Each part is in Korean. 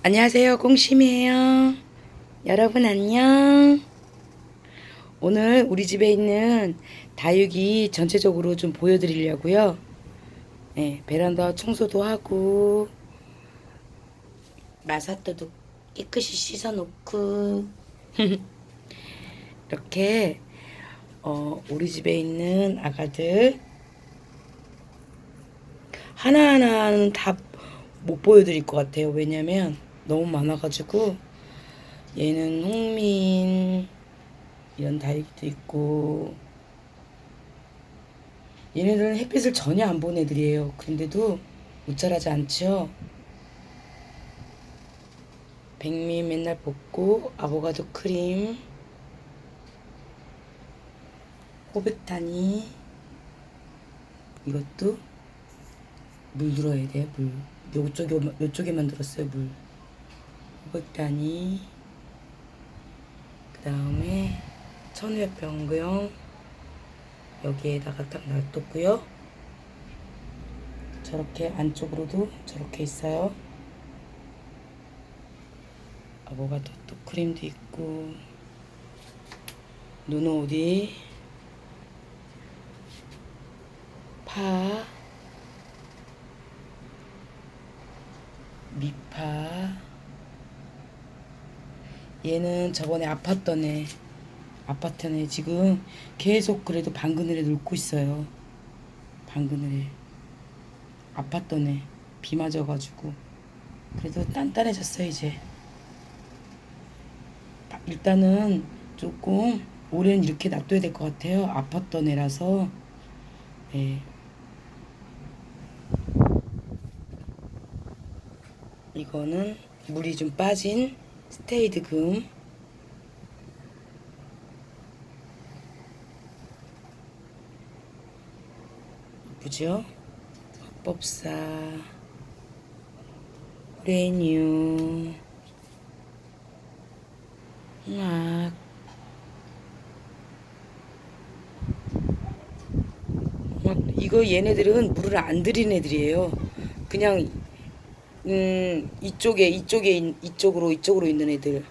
안녕하세요. 공심이에요. 여러분 안녕. 오늘 우리 집에 있는 다육이 전체적으로 좀 보여드리려고요. 네, 베란다 청소도 하고 마사토도 깨끗이 씻어놓고 이렇게 어, 우리 집에 있는 아가들 하나하나는 다 못 보여드릴 것 같아요. 왜냐면 너무 많아가지고 얘는 홍민 이런 다육이도 있고 얘네들은 햇빛을 전혀 안 본 애들이에요. 근데도 못 자라지 않죠. 백미 맨날 볶고 아보가도 크림 호백타니 이것도 물 들어야 돼요 물 요쪽에 요쪽에만 들었어요 물 호백다니 그 다음에 천회병구용 여기에다가 딱 놔뒀고요. 저렇게 안쪽으로도 저렇게 있어요. 아보가도 또 크림도 있고. 눈오디. 파. 미파 얘는 저번에 아팠던 애 아팠던 애 지금 계속 그래도 방그늘에 눕고 있어요. 방그늘에. 아팠던 애 비 맞아가지고. 그래도 단단해졌어요 이제. 일단은 조금 올해는 이렇게 놔둬야 될 것 같아요. 아팠던 애라서. 예. 이거는 물이 좀 빠진 스테이드 금. 이쁘죠? 법사. 레뉴. 막 이거 얘네들은 물을 안 들인 애들이에요. 그냥 음 이쪽에 이쪽에 있- 이쪽으로 이쪽으로 있는 애들.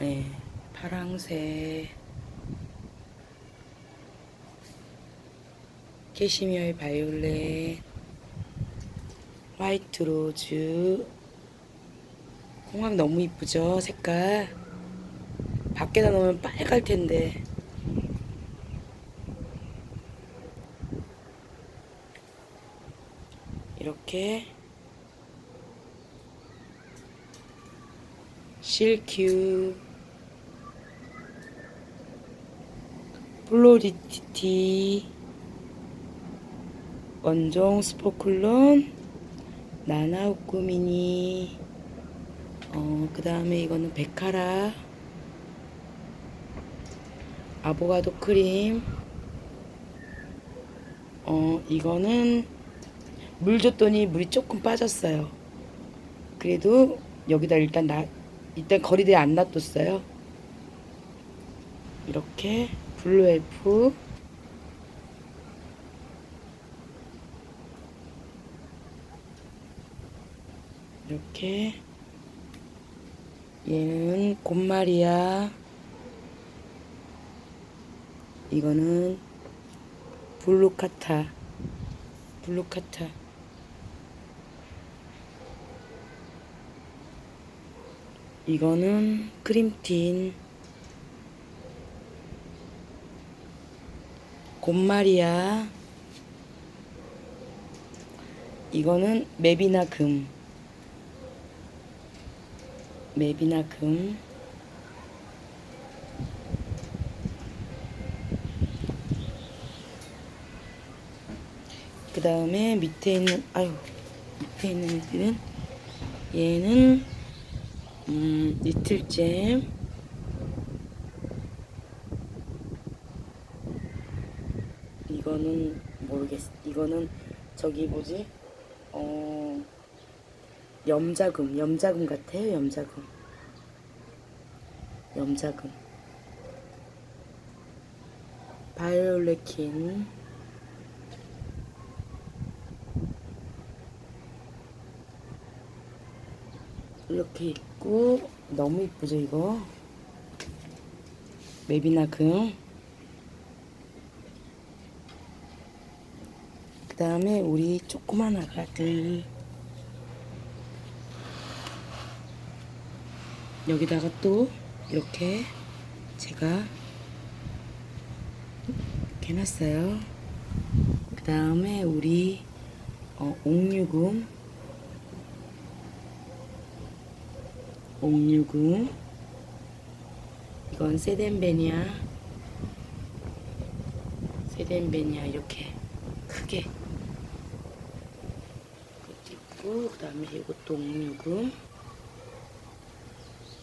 네, 파랑새, 캐시미어의 바이올렛, 화이트 로즈. 홍학 너무 이쁘죠 색깔. 밖에다 놓으면 빨갈 텐데. 이렇게 실큐 플로리티티 원종 스포클론. 나나우꾸미니. 어, 그 다음에 이거는 베카라. 아보가도 크림. 어, 이거는 물 줬더니 물이 조금 빠졌어요. 그래도 여기다 일단 나 일단 거리대에 안 놔뒀어요. 이렇게 블루 엘프 이렇게. 얘는 곰마리아 이거는 블루카타. 블루카타 이거는 크림틴. 곰마리아 이거는 맵이나 금. 맵이나 금. 그 다음에 밑에 있는 아유 밑에 있는 애들은 얘는 음 리틀잼 이거는 모르겠어 이거는 저기 뭐지? 어 염자금 염자금 같아요 염자금. 염자금. 바이올레킨. 이렇게 있고 너무 이쁘죠 이거? 맵이나 금 그 다음에 우리 조그만 아가들. 여기다가 또 이렇게 제가 이렇게 해놨어요. 그 다음에 우리 어, 옥류금 옥류금 이건 세덴베니아. 세덴베니아 이렇게 크게. 이것도 있고 그 다음에 이것도 옥류금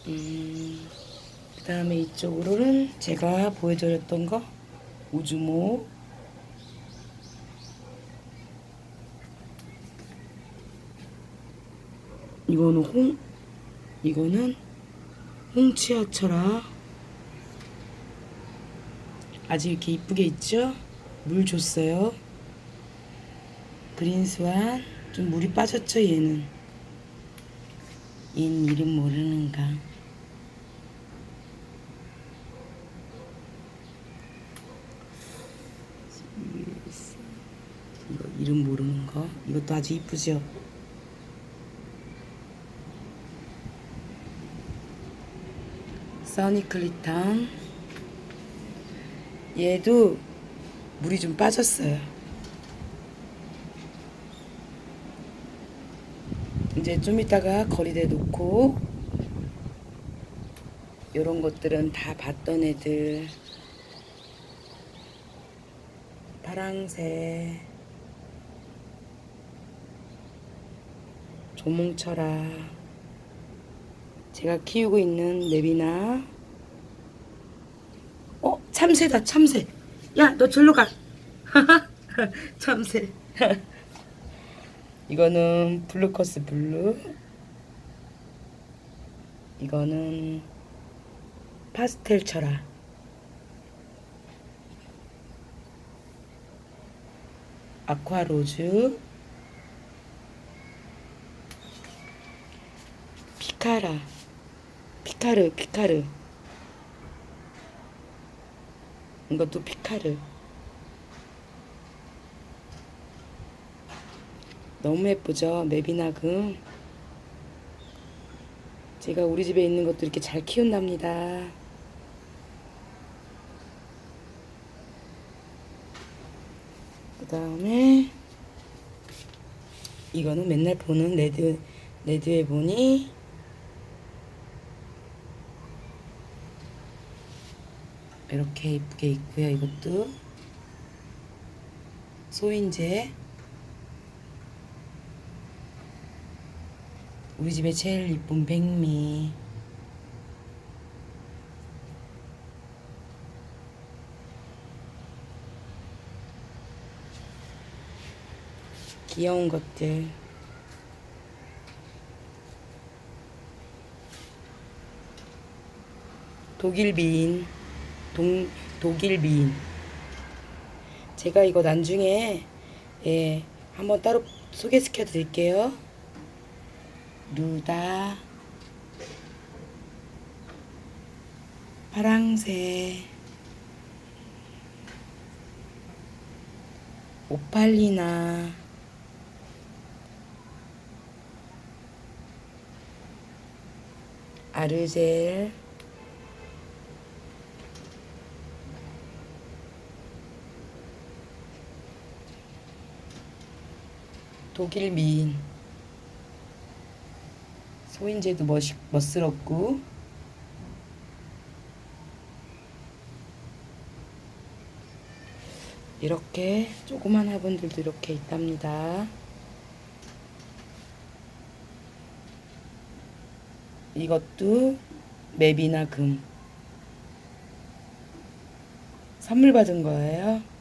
음, 그 다음에 이쪽으로는 제가 보여드렸던 거 우주모. 이거는 홍 이거는 홍치아철아 아주 이렇게 이쁘게 있죠? 물 줬어요. 그린스완 좀 물이 빠졌죠 얘는. 얘는 이름 모르는가. 이거 이름 모르는 거? 이것도 아주 이쁘죠? 써니클리탄. 얘도 물이 좀 빠졌어요. 이제 좀 이따가 거리대 놓고 요런 것들은 다 봤던 애들. 파랑새 조몽철아 제가 키우고 있는 랩이나. 어 참새다 참새. 야 너 절로 가. 참새. 이거는 블루커스 블루. 이거는 파스텔 철아 아쿠아로즈. 피카라 피카르 피카르. 이것도 피카르. 너무 예쁘죠? 맵이나금. 제가 우리 집에 있는 것도 이렇게 잘 키운답니다. 그 다음에 이거는 맨날 보는 레드 레드에 보니 이렇게 이쁘게 있고요. 이것도 소인제. 우리 집에 제일 이쁜 백미. 귀여운 것들. 독일 미인 동, 독일 미인. 제가 이거 나중에 예 한번 따로 소개시켜 드릴게요. 누다. 파랑새. 오팔리나. 아르젤 독일 미인. 소인제도 멋있, 멋스럽고. 이렇게 조그만 화분들도 이렇게 있답니다. 이것도 맵이나 금. 선물 받은 거예요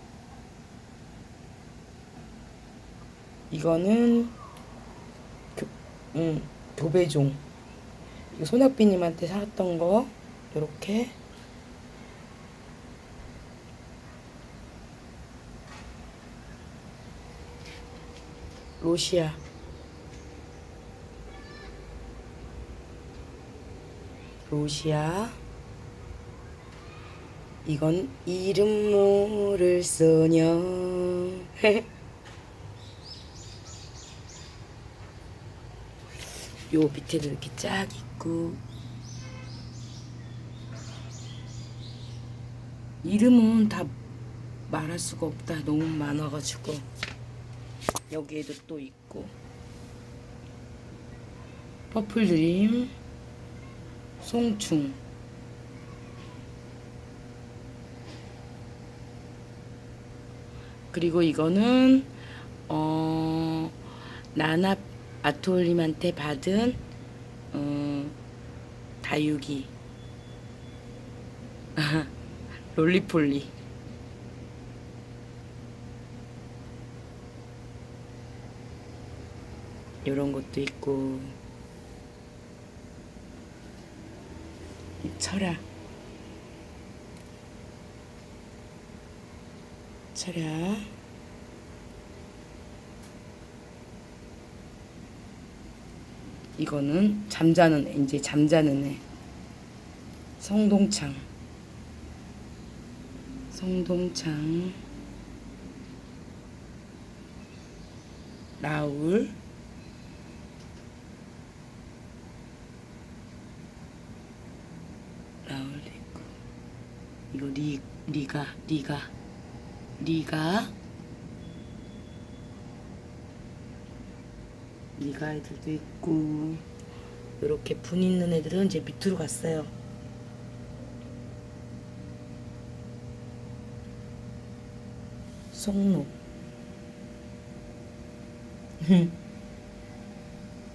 이거는 교, 음, 교배종. 이거 손학비님한테 샀던 거. 요렇게. 로시아. 로시아. 이건 이름 모를 소녀. 요 밑에도 이렇게 쫙 있고. 이름은 다 말할 수가 없다. 너무 많아가지고. 여기에도 또 있고. 퍼플 드림. 송충. 그리고 이거는 어 나나 아톨님한테 받은 어 다육이. 롤리폴리. 이런 것도 있고. 이 철학 철학 이거는 잠자는 애, 이제 잠자는 애. 성동창. 성동창. 라울. 라울도 있고 이거 리 리가 리가 리가 리가 애들도 있고. 이렇게 분 있는 애들은 이제 밑으로 갔어요. 송로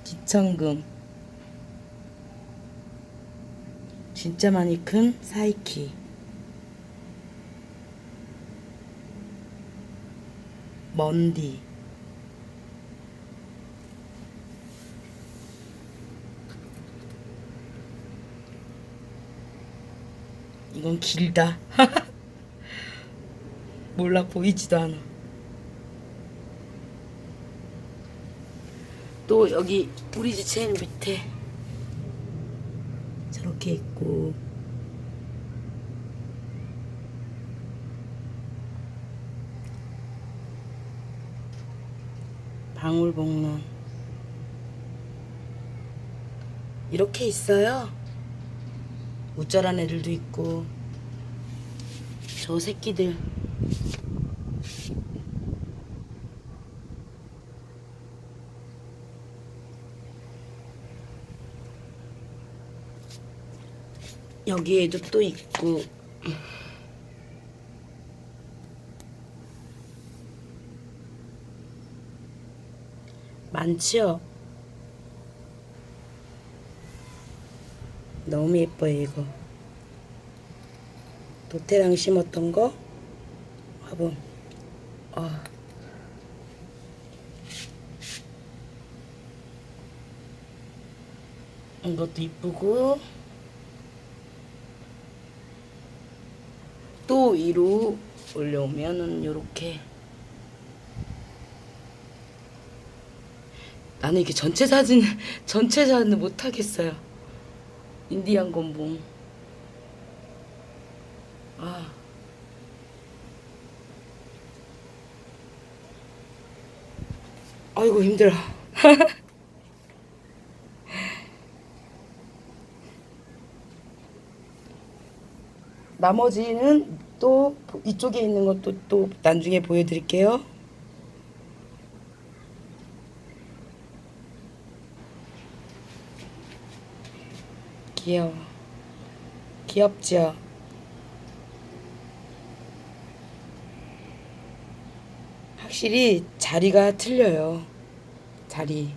기천금. 진짜 많이 큰 사이키. 먼디 이건 길다. 몰라 보이지도 않아. 또 여기 우리 집 제일 밑에. 저렇게 있고. 방울복론 이렇게 있어요 우짜란 애들도 있고. 저 새끼들. 여기에도 또 있고. 많지요? 너무 예뻐요 이거. 도태랑 심었던 거? 화분. 아. 이것도 이쁘고. 또 위로 올려오면은 요렇게. 나는 이게 전체 사진 전체 사진을 못 하겠어요. 인디안 곤봉. 아. 아이고 힘들어. 나머지는 또 이쪽에 있는 것도 또 나중에 보여드릴게요. 귀여워. 귀엽죠? 확실히 자리가 틀려요. 자리.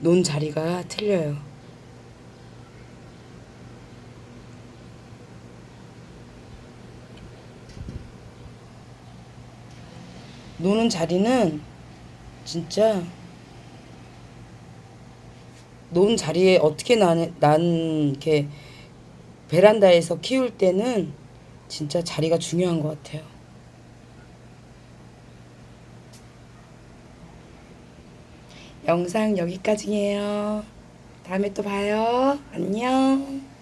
논 자리가 틀려요. 노는 자리는 진짜 논 자리에 어떻게 난, 난 이렇게 베란다에서 키울 때는 진짜 자리가 중요한 것 같아요. 영상 여기까지예요. 다음에 또 봐요. 안녕.